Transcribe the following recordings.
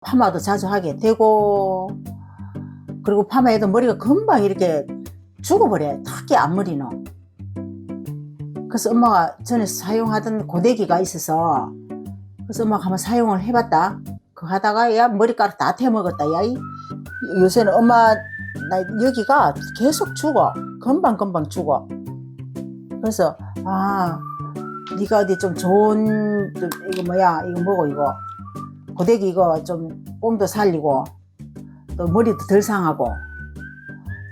파마도 자주 하게 되고 그리고 파마해도 머리가 금방 이렇게 죽어버려. 특히 앞머리는 그래서 엄마가 전에 사용하던 고데기가 있어서 그래서 엄마가 한번 사용을 해봤다. 그 하다가 야 머리카락 다 태먹었다 야 이. 요새는 엄마 나 여기가 계속 죽어. 금방 금방 죽어. 그래서 아 네가 어디 좀 좋은 좀 이거 뭐야? 이거 뭐고 이거 고데기 이거 좀 뽕도 살리고 또 머리도 덜 상하고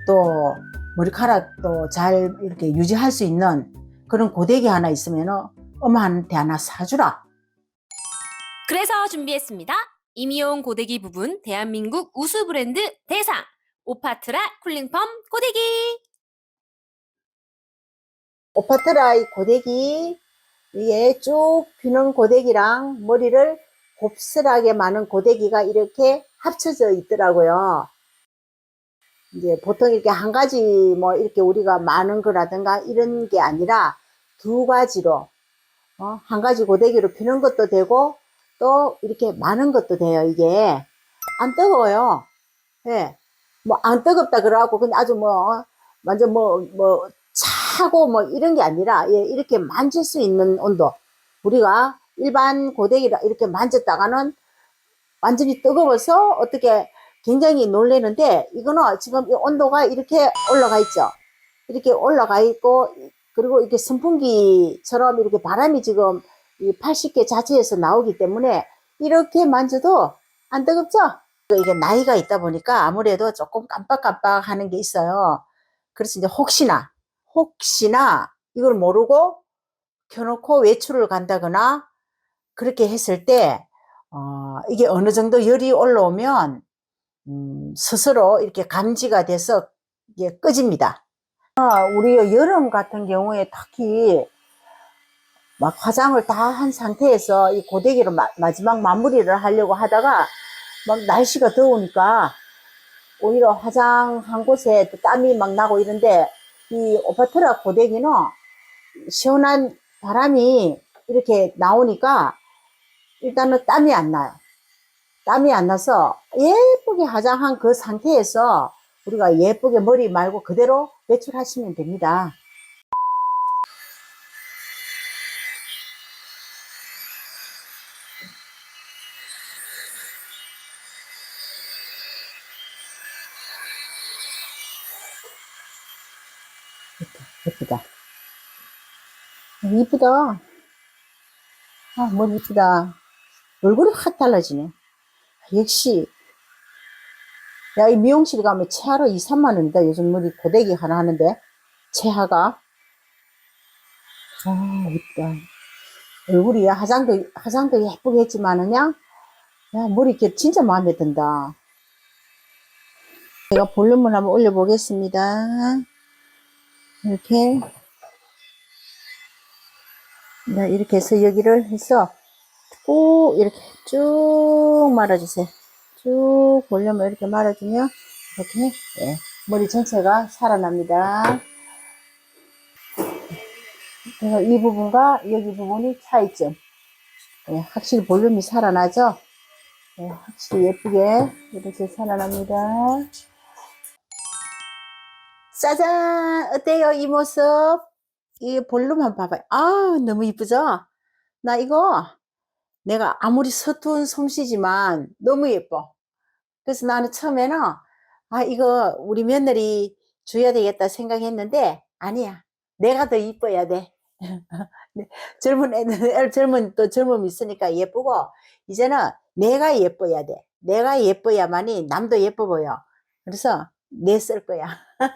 또 머리카락도 잘 이렇게 유지할 수 있는 그런 고데기 하나 있으면 엄마한테 하나 사주라. 그래서 준비했습니다. 이미용 고데기 부분 대한민국 우수 브랜드 대상 오파트라 쿨링 펌 고데기. 오파트라 이 고데기 위에 쭉 피는 고데기랑 머리를 곱슬하게 마는 고데기가 이렇게 합쳐져 있더라고요. 이제 보통 이렇게 한 가지 뭐 이렇게 우리가 많은 거라든가 이런 게 아니라 두 가지로 어, 한 가지 고데기로 피는 것도 되고 또 이렇게 많은 것도 돼요. 이게 안 뜨거워요. 예. 뭐안 뜨겁다 그러고 그냥 아주 뭐 완전 뭐뭐 차고 뭐 이런 게 아니라 예, 이렇게 만질 수 있는 온도. 우리가 일반 고데기를 이렇게 만졌다가는 완전히 뜨거워서 어떻게 굉장히 놀래는데 이거는 지금 이 온도가 이렇게 올라가 있죠. 이렇게 올라가 있고 그리고 이렇게 선풍기처럼 이렇게 바람이 지금 이 80개 자체에서 나오기 때문에 이렇게 만져도 안 뜨겁죠? 이게 나이가 있다 보니까 아무래도 조금 깜빡깜빡 하는 게 있어요. 그래서 이제 혹시나, 혹시나 이걸 모르고 켜놓고 외출을 간다거나 그렇게 했을 때, 어, 이게 어느 정도 열이 올라오면, 음, 스스로 이렇게 감지가 돼서 이게 꺼집니다. 아, 우리 여름 같은 경우에 특히 막 화장을 다 한 상태에서 이 고데기로 마, 마지막 마무리를 하려고 하다가 막 날씨가 더우니까 오히려 화장한 곳에 또 땀이 막 나고 이런데 이 오파트라 고데기는 시원한 바람이 이렇게 나오니까 일단은 땀이 안 나요. 땀이 안 나서 예쁘게 화장한 그 상태에서 우리가 예쁘게 머리 말고 그대로 외출하시면 됩니다. 예쁘다. 이쁘다. 아, 머리 이쁘다. 얼굴이 확 달라지네. 역시. 야, 이 미용실 가면 체하러 2, 3만 원이다. 요즘 머리 고데기 하나 하는데. 체하가. 아, 이쁘다. 얼굴이 야, 화장도, 화장도 예쁘게 했지만은, 그냥, 야, 머리 결 진짜 마음에 든다. 제가 볼륨을 한번 올려보겠습니다. 이렇게. 네, 이렇게 해서 여기를 해서 꾹 이렇게 쭉 말아주세요. 쭉 볼륨을 이렇게 말아주면 이렇게 예, 머리 전체가 살아납니다. 그래서 이 부분과 여기 부분이 차이점. 예, 확실히 볼륨이 살아나죠? 예, 확실히 예쁘게 이렇게 살아납니다. 짜잔! 어때요, 이 모습? 이 볼륨 한번 봐봐요. 아, 너무 이쁘죠? 나 이거 내가 아무리 서툰 솜씨지만 너무 예뻐. 그래서 나는 처음에는 아, 이거 우리 며느리 줘야 되겠다 생각했는데 아니야. 내가 더 이뻐야 돼. 네, 젊은 애들, 젊은 또 젊음이 있으니까 예쁘고 이제는 내가 예뻐야 돼. 내가 예뻐야만이 남도 예뻐 보여. 그래서 내 쓸 거야.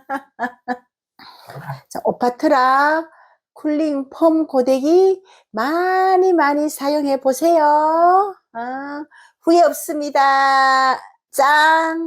자, 오파트라 쿨링 폼 고데기 많이 많이 사용해 보세요. 아, 후회 없습니다. 짱!